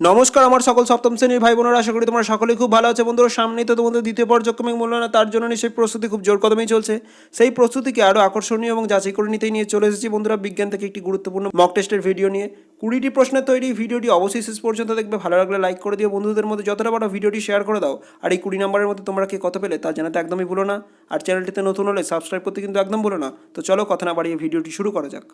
নমস্কার, আমার সকল সপ্তম শ্রেণির ভাই বোনেরা আশা করি তোমরা সকলেই খুব ভালো আছে। বন্ধুরা, সামনেই তো তোমাদের দ্বিতীয় পর্যক্রমিক মূল্যায়ন, তার জন্য নিশ্চয়ই প্রস্তুতি খুব জোর কদমেই চলছে। সেই প্রস্তুতিকে আরও আকর্ষণীয় এবং যাচাই করে নিতেই নিয়ে চলে এসেছি। বন্ধুরা, বিজ্ঞান থেকে একটি গুরুত্বপূর্ণ মক টেস্টের ভিডিও নিয়ে। কুড়িটি প্রশ্নের তৈরি, ভিডিওটি অবশ্যই শেষ পর্যন্ত দেখবে। ভালো লাগলে লাইক করে দিও। বন্ধুদের মধ্যে যতটা বড় ভিডিওটি শেয়ার করে দাও। আর এই কুড়ি নম্বরের মধ্যে তোমরা কে কত পেলে তা জানাতে একদমই ভুলো না। আর চ্যানেলটিতে নতুন হলে সাবস্ক্রাইব করতে কিন্তু একদম ভুলো না। তো চলো, কথা না বাড়িয়ে ভিডিওটি শুরু করা যাক।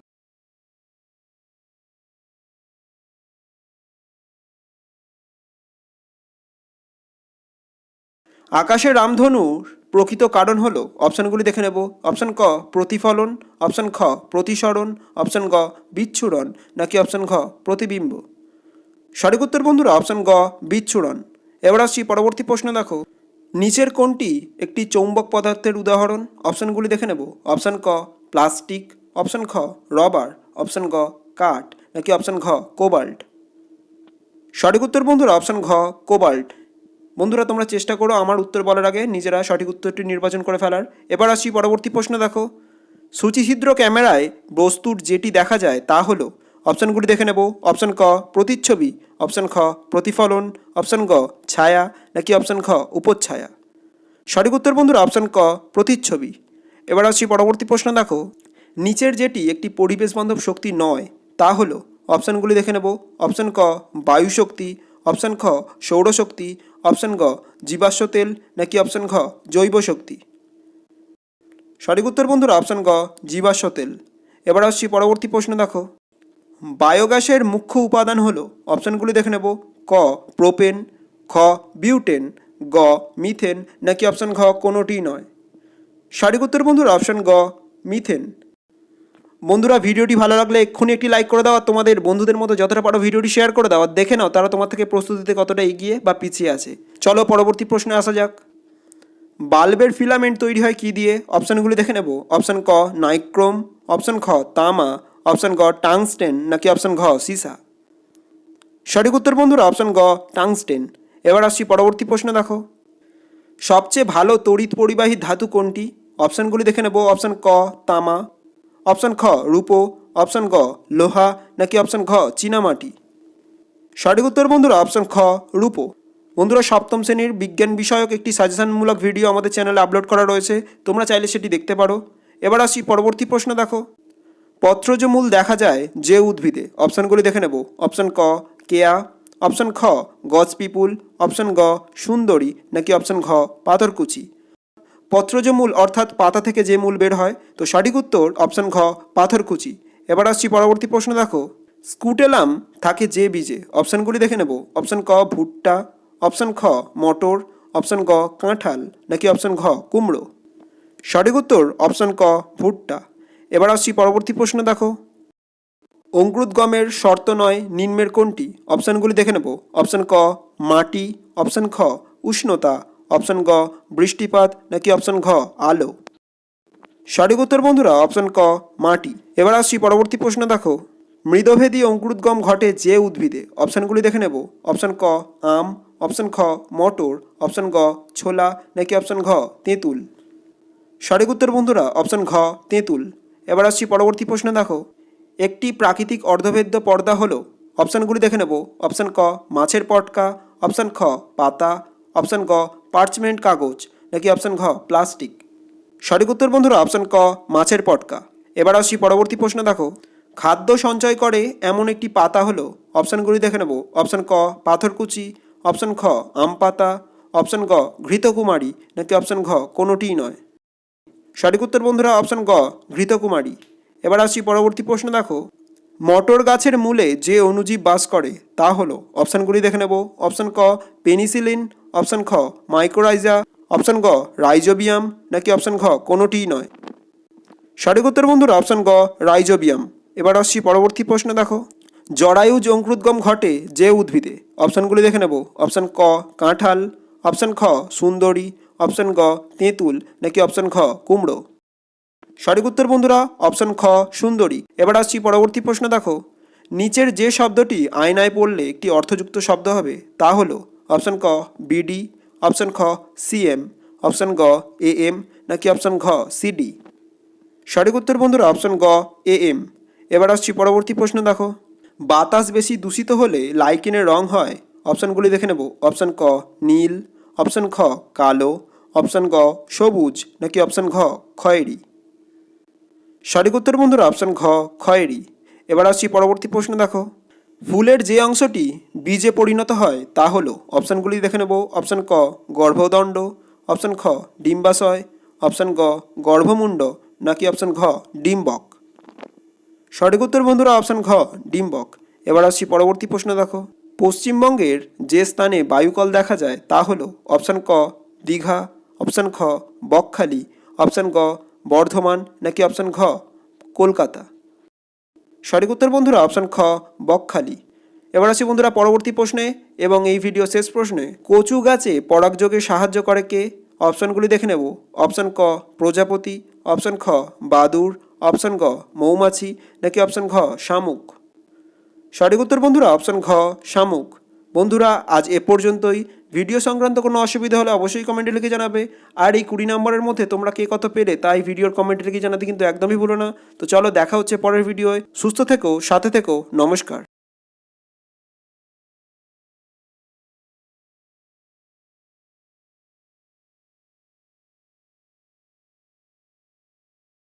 আকাশে রামধনুর প্রকৃত কারণ হল অপশানগুলি দেখে নেব। অপশান ক, প্রতিফলন অপশান খ, প্রতিসরণ অপশান গ, বিচ্ছুরণ, নাকি অপশান ঘ, প্রতিবিম্ব। সঠিক উত্তর বন্ধুরা অপশান গ, বিচ্ছুরণ। এবার আসছি পরবর্তী প্রশ্ন দেখো। নিচের কোনটি একটি চৌম্বক পদার্থের উদাহরণ অপশানগুলি দেখে নেব। অপশান ক প্লাস্টিক অপশান খ রবার অপশান গ, কাঠ, নাকি অপশান ঘ কোবাল্ট সঠিক উত্তর বন্ধুরা অপশান ঘ কোবাল্ট বন্ধুরা, তোমরা চেষ্টা করো আমার উত্তর বলার আগে নিজেরা সঠিক উত্তরটি নির্বাচন করে ফেলার। এবার আসি পরবর্তী প্রশ্ন দেখো। সূচিছিদ্র ক্যামেরায় বস্তুর যেটি দেখা যায় তা হলো অপশানগুলি দেখে নেব। অপশান ক, প্রতিচ্ছবি। অপশান খ, প্রতিফলন। অপশান গ, ছায়া। নাকি অপশান খ উপচ্ছায়া। সঠিক উত্তর বন্ধুরা, অপশান ক, প্রতিচ্ছবি। এবার আসছি পরবর্তী প্রশ্ন দেখো। নিচের যেটি একটি পরিবেশ বান্ধব শক্তি নয়, তা হলো অপশানগুলি দেখে নেব। অপশান ক বায়ু শক্তি অপশান খ, সৌরশক্তি। অপশান গ, জীবাশ্ম তেল নাকি অপশান ঘ, জৈব শক্তি? সঠিক উত্তর বন্ধুরা, অপশান গ, জীবাশ্ম তেল। এবার আসছি পরবর্তী প্রশ্ন দেখো। বায়োগ্যাসের মুখ্য উপাদান হলো, অপশানগুলি দেখে নেব। ক, প্রোপেন, খ, বিউটেন, গ, মিথেন, নাকি অপশান ঘ, কোনোটিই নয়। সঠিক উত্তর বন্ধুরা, অপশান গ, মিথেন। বন্ধুরা, ভিডিওটি ভালো লাগলে এক্ষুনি একটি লাইক করে দাও আর তোমাদের বন্ধুদের মতো যতটা পারো ভিডিওটি শেয়ার করে দাও। আর দেখে নাও তারা তোমার থেকে প্রস্তুতিতে কতটা এগিয়ে বা পিছিয়ে আছে। চলো পরবর্তী প্রশ্নে আসা যাক। বাল্বের ফিলামেন্ট তৈরি হয় কী দিয়ে? অপশানগুলি দেখে নেব। অপশান ক, নাইক্রোম। অপশান খ, তামা। অপশান গ, টাংস্টেন। নাকি অপশান ঘ, সিসা। সঠিক উত্তর বন্ধুরা অপশান গ, টাংস্টেন। এবার আসছি পরবর্তী প্রশ্ন দেখো। সবচেয়ে ভালো তড়িৎ পরিবাহী ধাতু কোনটি? অপশানগুলি দেখে নেব। অপশান ক, তামা। অপশান খ, রূপো, অপশান গ, লোহা, নাকি অপশান ঘ চীনামাটি সঠিক উত্তর বন্ধুরা, অপশান খ, রূপো। বন্ধুরা, সপ্তম শ্রেণির বিজ্ঞান বিষয়ক একটি সাজেশনমূলক ভিডিও আমাদের চ্যানেলে আপলোড করা রয়েছে। তোমরা চাইলে সেটি দেখতে পারো। এবার আসি পরবর্তী প্রশ্ন দেখো। পত্রজ মূল দেখা যায় যে উদ্ভিদে। অপশানগুলি দেখে নেব। অপশান ক, কেয়া। অপশান খ গজ পিপুল। অপশান গ, সুন্দরী। নাকি অপশান ঘ, পাথরকুচি। পত্রজ মূল, অর্থাৎ পাতা থেকে যে মূল বের হয়, তো সঠিক উত্তর অপশান ঘ, পাথরকুচি। এবার আসছি পরবর্তী প্রশ্ন, দেখো। স্কুটেলাম থাকে যে বীজে? অপশানগুলি দেখে নেব। অপশান ক, ভুট্টা। অপশান খ, মটর। অপশান গ, কাঁঠাল। নাকি অপশান ঘ, কুমড়ো? সঠিক উত্তর অপশান ক, ভুট্টা। এবার আসছি পরবর্তী প্রশ্ন, দেখো। অঙ্কুরোদ্গমের শর্ত নয়, নিম্নের কোনটি? অপশানগুলি দেখে নেব। অপশান ক, মাটি। অপশান খ, উষ্ণতা। অপশান গ, বৃষ্টিপাত, নাকি অপশান ঘ, আলো? সঠিক উত্তর বন্ধুরা, অপশন ক, মাটি। এবার আসছি পরবর্তী প্রশ্ন দেখো। মৃদভেদী অঙ্কুরোদ্গম ঘটে যে উদ্ভিদে? অপশানগুলি দেখে নেব। অপশান ক, আম, অপশান খ, মটর, অপশান গ, ছোলা, নাকি অপশান ঘ, তেঁতুল? সঠিক উত্তর বন্ধুরা, অপশান ঘ, তেঁতুল। এবার আসছি পরবর্তী প্রশ্ন দেখো। একটি প্রাকৃতিক অর্ধভেদ্য পর্দা হলো? অপশানগুলি দেখে নেব। অপশান ক, মাছের পটকা, অপশান খ, পাতা, অপশান গ পার্চমেন্ট কাগজ, নাকি অপশান ঘ প্লাস্টিক সঠিক উত্তর বন্ধুরা অপশান ক, মাছের পটকা। এবার আসছি পরবর্তী প্রশ্ন, দেখো। খাদ্য সঞ্চয় করে এমন একটি পাতা হলো অপশানগুলি দেখে নেব। অপশান ক, পাথরকুচি অপশান খ, আম পাতা অপশান গ, ঘৃতকুমারী, নাকি অপশান ঘ, কোনোটিই নয়। সঠিক উত্তর বন্ধুরা অপশান গ, ঘৃতকুমারী। এবার আসছি পরবর্তী প্রশ্ন, দেখো। মটর গাছের মূলে যে অণুজীব বাস করে, তা হলো অপশানগুলি দেখে নেব। অপশান ক পেনিসিলিন অপশান খ মাইক্রোরাইজা অপশান গ রাইজোবিয়াম নাকি অপশান ঘ, কোনোটিই নয়। সঠিক উত্তর বন্ধুরা, অপশান গ রাইজোবিয়াম এবার আসছি পরবর্তী প্রশ্ন, দেখো। জরায়ুজ অঙ্কুরোদ্গম ঘটে যে উদ্ভিদে? অপশানগুলি দেখে নেব। অপশান ক, কাঁঠাল। অপশান খ, সুন্দরী। অপশান গ, তেঁতুল। নাকি অপশান খ কুমড়ো। সঠিক উত্তর বন্ধুরা, অপশান খ, সুন্দরী। এবার আসছি পরবর্তী প্রশ্ন, দেখো। নিচের যে শব্দটি আয়নায় পড়লে একটি অর্থযুক্ত শব্দ হবে, তা হলো অপশান ক বিডি অপশান খ সিএম অপশান গ এ এম নাকি অপশান ঘ সিডি সঠিক উত্তর বন্ধুরা, অপশান গ এ এম এবার আসছি পরবর্তী প্রশ্ন, দেখো। বাতাস বেশি দূষিত হলে লাইকেনের রং হয়, অপশানগুলি দেখে নেব। অপশান ক, নীল, অপশান খ, কালো, অপশান গ, সবুজ, নাকি অপশান ঘ, খয়েরি? সঠিক উত্তর বন্ধুরা, অপশান ঘ, খয়েরি। এবার আসছি পরবর্তী প্রশ্ন, দেখো। ফুলের যে অংশটি বীজে পরিণত হয় তা হলো অপশানগুলি দেখে নেব। অপশান ক, গর্ভদণ্ড। অপশান খ, ডিম্বাশয়। অপশান গ, গর্ভমুণ্ড। নাকি অপশান ঘ, ডিম্বক। সঠিক উত্তর বন্ধুরা, অপশান ঘ, ডিম্বক। এবার আসছি পরবর্তী প্রশ্ন দেখো। পশ্চিমবঙ্গের যে স্থানে বায়ুকল দেখা যায় তা হলো অপশান ক, দীঘা। অপশান খ, বকখালি। অপশান গ, বর্ধমান। নাকি অপশান ঘ, কলকাতা। সঠিক উত্তর বন্ধুরা অপশান খ, বকখালি। এবার আসি বন্ধুরা পরবর্তী প্রশ্নে এবং এই ভিডিও শেষ প্রশ্নে। কচু গাছে পরাগযোগে সাহায্য করে কে? অপশানগুলি দেখে নেব। অপশান ক, প্রজাপতি। অপশান খ বাদুর অপশান গ, মৌমাছি। নাকি অপশান ঘ, শামুক? সঠিক উত্তর বন্ধুরা অপশান ঘ, শামুক। বন্ধুরা, আজ এ পর্যন্তই। ভিডিও সংক্রান্ত কোনো অসুবিধা হলে অবশ্যই কমেন্টে লিখে জানাবে। আর এই কুড়ি নম্বরের মধ্যে তোমরা কে কত পেলে, তাই ভিডিওর কমেন্টে লিখে জানাতে কিন্তু একদমই ভুলো না। তো চলো দেখা হচ্ছে পরের ভিডিওয়। সুস্থ থেকো, সাথে থেকো, নমস্কার।